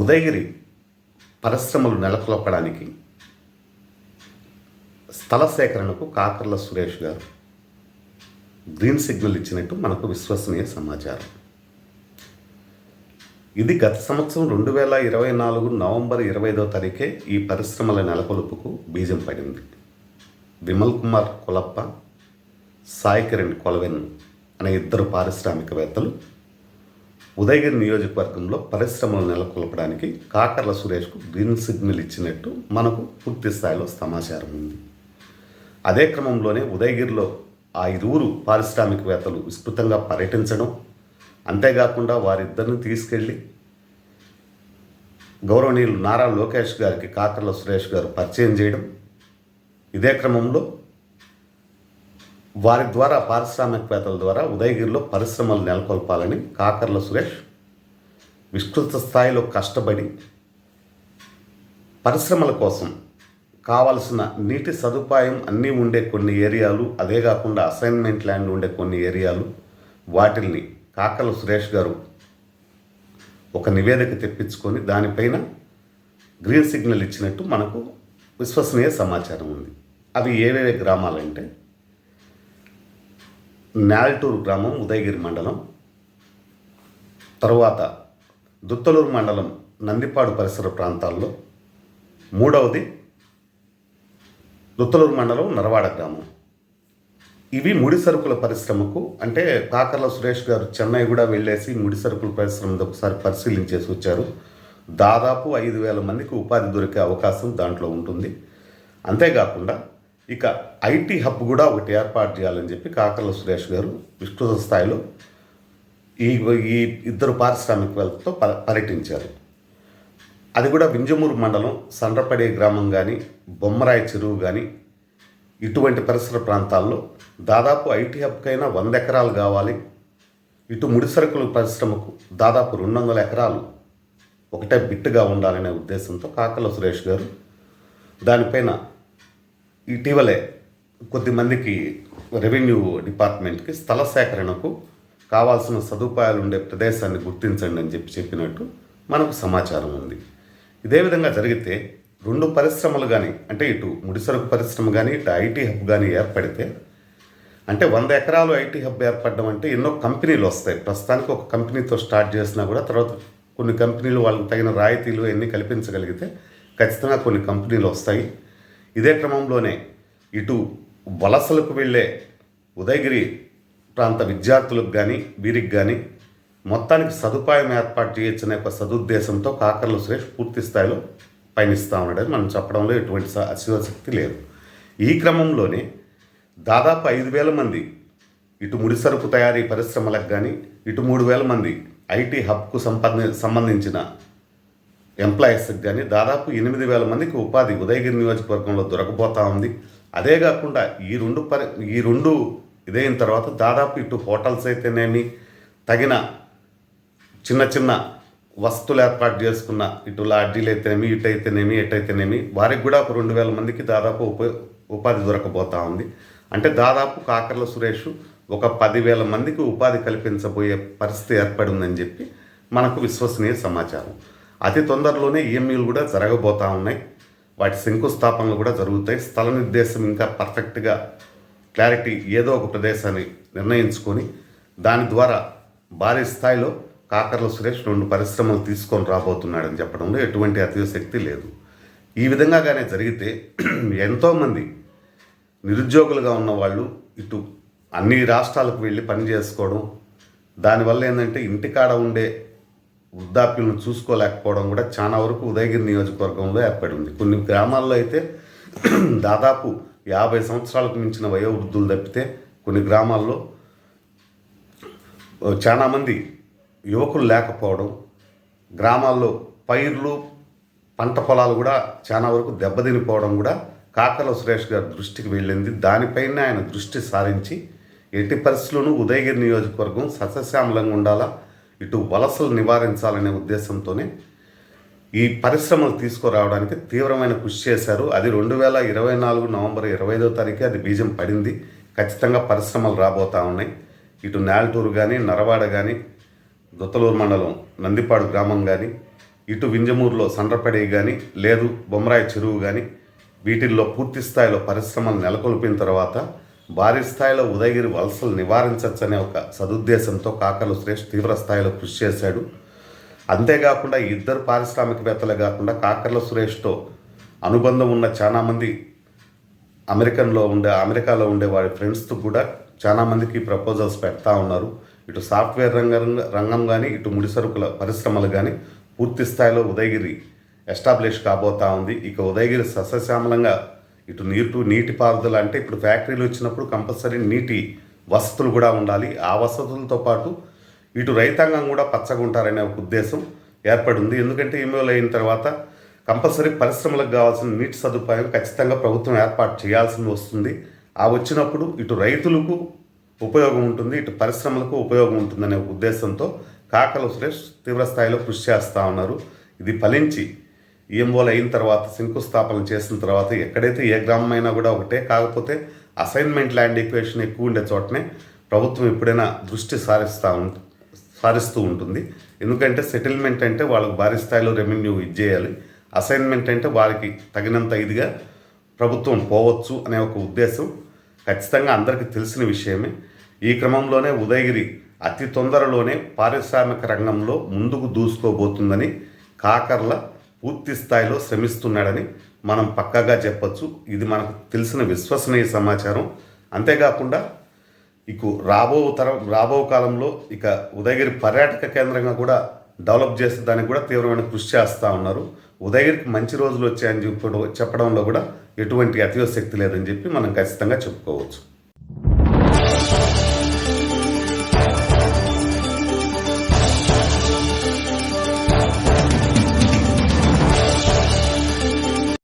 Udayagiri పరిశ్రమలు నెలకొల్పడానికి స్థల సేకరణకు కాకర్ల సురేష్ గారు గ్రీన్ సిగ్నల్ ఇచ్చినట్టు మనకు విశ్వసనీయ సమాచారం. ఇది గత సంవత్సరం రెండు వేల ఇరవై నాలుగు నవంబర్ ఇరవై ఐదో తారీఖే ఈ పరిశ్రమల నెలకొల్పుకు బీజం పడింది. విమల్ కుమార్ కొలప్ప సాయి కిరణ్ కొలవెన్ అనే ఇద్దరు పారిశ్రామికవేత్తలు ఉదయగిరి నియోజకవర్గంలో పరిశ్రమలు నెలకొల్పడానికి కాకర్ల సురేష్కు గ్రీన్ సిగ్నల్ ఇచ్చినట్టు మనకు పూర్తి స్థాయిలో సమాచారం ఉంది. అదే క్రమంలోనే ఉదయగిరిలో ఆ ఇరువురు పారిశ్రామికవేత్తలు విస్తృతంగా పర్యటించడం అంతేకాకుండా వారిద్దరిని తీసుకెళ్ళి గౌరవనీయులు నారా లోకేష్ గారికి కాకర్ల సురేష్ గారు పరిచయం చేయడం ఇదే క్రమంలో వారి ద్వారా పారిశ్రామికవేత్తల ద్వారా ఉదయగిరిలో పరిశ్రమలు నెలకొల్పాలని కాకర్ల సురేష్ విస్తృత స్థాయిలో కష్టపడి పరిశ్రమల కోసం కావలసిన నీటి సదుపాయం అన్నీ ఉండే కొన్ని ఏరియాలు అదే కాకుండా అసైన్మెంట్ ల్యాండ్ ఉండే కొన్ని ఏరియాలు వాటిల్ని కాకర్ల సురేష్ గారు ఒక నివేదిక తెప్పించుకొని దానిపైన గ్రీన్ సిగ్నల్ ఇచ్చినట్టు మనకు విశ్వసనీయ సమాచారం ఉంది. అవి ఏవేవి గ్రామాలంటే నాల్టూరు గ్రామం ఉదయగిరి మండలం. తరువాత దుత్తలూరు మండలం నందిపాడు పరిసర ప్రాంతాల్లో. మూడవది దుత్తలూరు మండలం నరవాడ గ్రామం. ఇవి ముడి సరుకుల పరిశ్రమకు అంటే కాకర్ల సురేష్ గారు చెన్నై కూడా వెళ్ళేసి ముడి సరుకుల పరిశ్రమ ఒకసారి పరిశీలించేసి వచ్చారు. దాదాపు ఐదు వేల మందికి ఉపాధి దొరికే అవకాశం దాంట్లో ఉంటుంది. అంతేకాకుండా ఇక ఐటీ హబ్ కూడా ఒకటి ఏర్పాటు చేయాలని చెప్పి కాకర్ల సురేష్ గారు విస్తృత స్థాయిలో ఈ ఈ ఇద్దరు పారిశ్రామికవేత్తతో ప పర్యటించారు. అది కూడా వింజమూరు మండలం సండ్రపడే గ్రామం కానీ బొమ్మరాయి చెరువు కానీ ఇటువంటి పరిసర ప్రాంతాల్లో దాదాపు ఐటీ హబ్కైనా వంద ఎకరాలు కావాలి. ఇటు ముడి సరుకుల పరిశ్రమకు దాదాపు రెండు వందల ఎకరాలు ఒకటే బిట్టుగా ఉండాలనే ఉద్దేశంతో కాకల సురేష్ గారు దానిపైన ఇటీవలే కొద్దిమందికి రెవెన్యూ డిపార్ట్మెంట్కి స్థల సేకరణకు కావాల్సిన సదుపాయాలు ఉండే ప్రదేశాన్ని గుర్తించండి అని చెప్పి చెప్పినట్టు మనకు సమాచారం ఉంది. ఇదే విధంగా జరిగితే రెండు పరిశ్రమలు కానీ అంటే ఇటు ముడిసరుకు పరిశ్రమ కానీ ఇటు ఐటీ హబ్ కానీ ఏర్పడితే అంటే వంద ఎకరాలు ఐటీ హబ్ ఏర్పడడం అంటే ఎన్నో కంపెనీలు వస్తాయి. ప్రస్తుతానికి ఒక కంపెనీతో స్టార్ట్ చేసినా కూడా తర్వాత కొన్ని కంపెనీలు వాళ్ళకి తగిన రాయితీలు అన్నీ కల్పించగలిగితే ఖచ్చితంగా కొన్ని కంపెనీలు వస్తాయి. ఇదే క్రమంలోనే ఇటు వలసలకు వెళ్ళే ఉదయగిరి ప్రాంత విద్యార్థులకు కానీ వీరికి కానీ మొత్తానికి సదుపాయం ఏర్పాటు చేయొచ్చనే ఒక సదుద్దేశంతో కాకర్ల సురేష్ పూర్తి స్థాయిలో పయనిస్తూ ఉన్నాడని మనం చెప్పడంలో ఎటువంటి అశివశక్తి లేదు. ఈ క్రమంలోనే దాదాపు ఐదు వేల మంది ఇటు ముడిసరుకు తయారీ పరిశ్రమలకు కానీ ఇటు మూడు వేల మంది ఐటీ హబ్కు సంపద సంబంధించిన ఎంప్లాయీస్కి కానీ దాదాపు ఎనిమిది వేల మందికి ఉపాధి ఉదయగిరి నియోజకవర్గంలో దొరకబోతా ఉంది. అదే కాకుండా ఈ రెండు పరి ఈ రెండు ఇదైన తర్వాత దాదాపు ఇటు హోటల్స్ అయితేనేమి తగిన చిన్న చిన్న వస్తువులు ఏర్పాటు చేసుకున్న ఇటు లాడ్జీలు అయితేనేమి ఇటు అయితేనేమి ఎటు అయితేనేమి వారికి కూడా ఒక రెండు వేల మందికి దాదాపు ఉప ఉపాధి దొరకబోతా ఉంది. అంటే దాదాపు కాకర్ల సురేష్ ఒక పదివేల మందికి ఉపాధి కల్పించబోయే పరిస్థితి ఏర్పడిందని చెప్పి మనకు విశ్వసనీయ సమాచారం. అతి తొందరలోనే ఈఎంఈలు కూడా జరగబోతా ఉన్నాయి. వాటి శంకుస్థాపనలు కూడా జరుగుతాయి. స్థల నిర్దేశం ఇంకా పర్ఫెక్ట్గా క్లారిటీ ఏదో ఒక ప్రదేశాన్ని నిర్ణయించుకొని దాని ద్వారా భారీ స్థాయిలో కాకర్ల సురేష్ రెండు పరిశ్రమలు తీసుకొని రాబోతున్నాడని చెప్పడంలో ఎటువంటి అతిశక్తి లేదు. ఈ విధంగానే జరిగితే ఎంతోమంది నిరుద్యోగులుగా ఉన్న వాళ్ళు ఇటు అన్ని రాష్ట్రాలకు వెళ్ళి పని చేసుకోవడం దానివల్ల ఏంటంటే ఇంటికాడ ఉండే వృద్ధాప్యులను చూసుకోలేకపోవడం కూడా చాలా వరకు ఉదయగిరి నియోజకవర్గంలో ఏర్పడి ఉంది కొన్ని గ్రామాల్లో అయితే దాదాపు యాభై సంవత్సరాలకు మించిన వయోవృద్ధులు తప్పితే కొన్ని గ్రామాల్లో చాలామంది యువకులు లేకపోవడం గ్రామాల్లో పైర్లు పంట పొలాలు కూడా చాలా వరకు దెబ్బతినిపోవడం కూడా కాకల సురేష్ గారి దృష్టికి వెళ్ళింది. దానిపైన ఆయన దృష్టి సారించి ఎట్టి పరిస్థితుల్లోనూ ఉదయగిరి నియోజకవర్గం సస్యశ్యామలంగా ఉండాలా? ఇటు వలసలు నివారించాలనే ఉద్దేశంతోనే ఈ పరిశ్రమలు తీసుకురావడానికి తీవ్రమైన కృషి చేశారు. అది రెండు వేల ఇరవై నాలుగు నవంబర్ ఇరవై ఐదో తారీఖు అది బీజం పడింది. ఖచ్చితంగా పరిశ్రమలు రాబోతా ఉన్నాయి. ఇటు నేల్టూరు కానీ నరవాడ కానీ దొత్తలూరు మండలం నందిపాడు గ్రామం కానీ ఇటు వింజమూరులో సండ్రపడి కానీ లేదు బొమ్మరాయి చెరువు కానీ వీటిల్లో పూర్తి స్థాయిలో పరిశ్రమలు నెలకొల్పిన తర్వాత భారీ స్థాయిలో ఉదయగిరి వలసలు నివారించవచ్చనే ఒక సదుద్దేశంతో కాకర్లు సురేష్ తీవ్ర స్థాయిలో కృషి చేశాడు. అంతేకాకుండా ఇద్దరు పారిశ్రామికవేత్తలే కాకుండా కాకర్ల సురేష్తో అనుబంధం ఉన్న చాలామంది అమెరికన్లో ఉండే అమెరికాలో ఉండే వారి ఫ్రెండ్స్తో కూడా చాలామందికి ప్రపోజల్స్ పెడతా ఉన్నారు. ఇటు సాఫ్ట్వేర్ రంగం రంగం కానీ ఇటు ముడి సరుకుల పరిశ్రమలు కానీ పూర్తి స్థాయిలో ఉదయగిరి ఎస్టాబ్లిష్ కాబోతా ఉంది. ఇక ఉదయగిరి సస్యశ్యామలంగా ఇటు నీరు నీటి పారుదల అంటే ఇప్పుడు ఫ్యాక్టరీలు వచ్చినప్పుడు కంపల్సరీ నీటి వసతులు కూడా ఉండాలి. ఆ వసతులతో పాటు ఇటు రైతాంగం కూడా పచ్చగా ఉంటారనే ఒక ఉద్దేశం ఏర్పడింది. ఎందుకంటే ఈమెయిల్ అయిన తర్వాత కంపల్సరీ పరిశ్రమలకు కావాల్సిన నీటి సదుపాయం ఖచ్చితంగా ప్రభుత్వం ఏర్పాటు చేయాల్సి వస్తుంది. ఆ వచ్చినప్పుడు ఇటు రైతులకు ఉపయోగం ఉంటుంది ఇటు పరిశ్రమలకు ఉపయోగం ఉంటుందనే ఉద్దేశంతో కాకల సురేష్ తీవ్రస్థాయిలో కృషి చేస్తూ ఉన్నారు. ఇది ఫలించి ఈఎంఓలు అయిన తర్వాత శంకుస్థాపన చేసిన తర్వాత ఎక్కడైతే ఏ గ్రామం అయినా కూడా ఒకటే కాకపోతే అసైన్మెంట్ ల్యాండ్ ఈక్వేషన్ ఎక్కువ ఉండే చోటనే ప్రభుత్వం ఎప్పుడైనా దృష్టి సారిస్తూ ఉంటుంది సారిస్తూ ఉంటుంది. ఎందుకంటే సెటిల్మెంట్ అంటే వాళ్ళకి భారీ స్థాయిలో రెవెన్యూ ఇచ్చేయాలి. అసైన్మెంట్ అంటే వారికి తగినంత ఇదిగా ప్రభుత్వం పోవచ్చు అనే ఒక ఉద్దేశం ఖచ్చితంగా అందరికీ తెలిసిన విషయమే. ఈ క్రమంలోనే ఉదయగిరి అతి తొందరలోనే పారిశ్రామిక రంగంలో ముందుకు దూసుకోబోతుందని కాకర్ల పూర్తి స్థాయిలో శ్రమిస్తున్నాడని మనం పక్కాగా చెప్పొచ్చు. ఇది మనకు తెలిసిన విశ్వసనీయ సమాచారం. అంతేకాకుండా ఇక రాబో తరం రాబో కాలంలో ఇక ఉదయగిరి పర్యాటక కేంద్రంగా కూడా డెవలప్ చేసే దానికి కూడా తీవ్రమైన కృషి చేస్తూ ఉన్నారు. ఉదయగిరికి మంచి రోజులు వచ్చాయని చెప్పడం చెప్పడంలో కూడా ఎటువంటి అతిశక్తి లేదని చెప్పి మనం ఖచ్చితంగా చెప్పుకోవచ్చు.